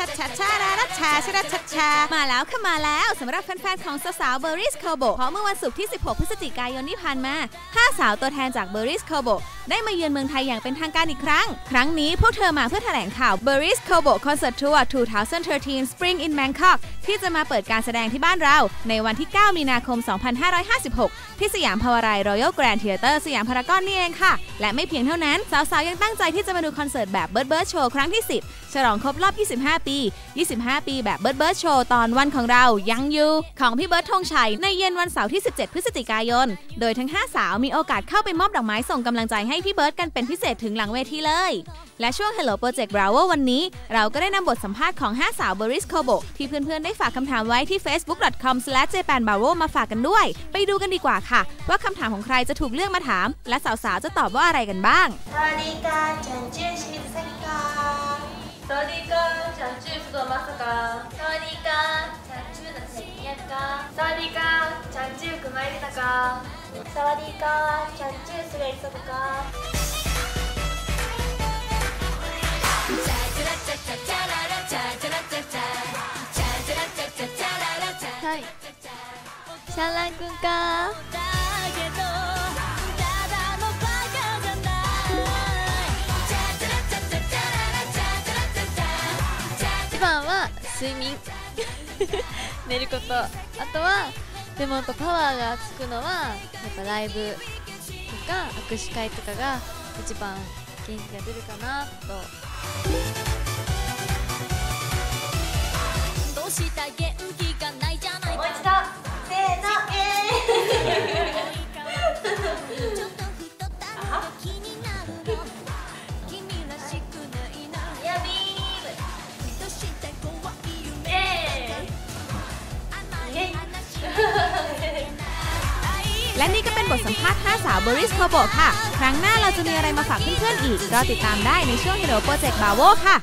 ชาชาดาดาชาชาชาชามาแล้วค่ะมาแล้วสำหรับแฟนๆของสาวๆเบอร์รี่สโคโบเพราะเมื่อวันศุกร์ที่ 16 พฤศจิกายนที่ผ่านมา 5 สาวตัวแทนจากเบอร์รี่สโคโบได้มาเยือนเมืองไทยอย่างเป็นทางการอีกครั้ง ครั้งนี้พวกเธอมาเพื่อแถลงข่าว b u r r i s c o b o Concert Tour 2013 Spring in Bangkok ที่จะมาเปิดการแสดงที่บ้านเรา ในวันที่ 9 มีนาคม 2556 ที่สยามพาวาราย Royal Grand Theatre สยามพารากอนนี่เองค่ะ และไม่เพียงเท่านั้น สาวๆ ยังตั้งใจที่จะมาดูคอนเสิร์ตแบบเบิร์ดเบิร์ดโชว์ครั้งที่ 10 ฉลองครบรอบ 25 ปี 25 ปีแบบเบิร์ดเบิร์ดโชว์ตอนวันของเรายังอยู่ของพี่เบิร์ดธงชัย ในเย็นวันเสาร์ที่ 17 พฤศจิกายน โดยทั้ง 5 สาวมีโอกาสเข้าไปมอบดอกไม้ส่งกำลังใจให้พี่เบิร์ดกันเป็นพิเศษถึงหลังเวทีเลย และช่วง Hello Project Bravo วันนี้ เราก็ได้นำบทสัมภาษณ์ของ 5 สาว b e r i s c o b o ที่เพื่อนๆ ได้ฝากคำถามไว้ที่ facebook.com/japanbravo มาฝากกันด้วย ไปดูกันดีกว่าค่ะ ว่าคำถามของใครจะถูกเลือกมาถาม และสาวๆจะตอบว่าอะไรกันบ้างสวัสดีค่ะจันจื้อชิ か。サワディーか。チャンチューのセキヤか。サワディーか。チャンチュークマイルナか。サーか。チャンチューかはいシャラン君か番は睡眠。寝ること。あとはでもやっぱパワーがつくのはやっぱライブとか握手会とかが一番元気が出るかなと。 และนี่ก็เป็นบทสัมภาษณ์5สาวบริสโคโบค่ะ ครั้งหน้าเราจะมีอะไรมาฝากเพื่อนๆอีก รอติดตามได้ในช่วง Hello Project Bravo ค่ะ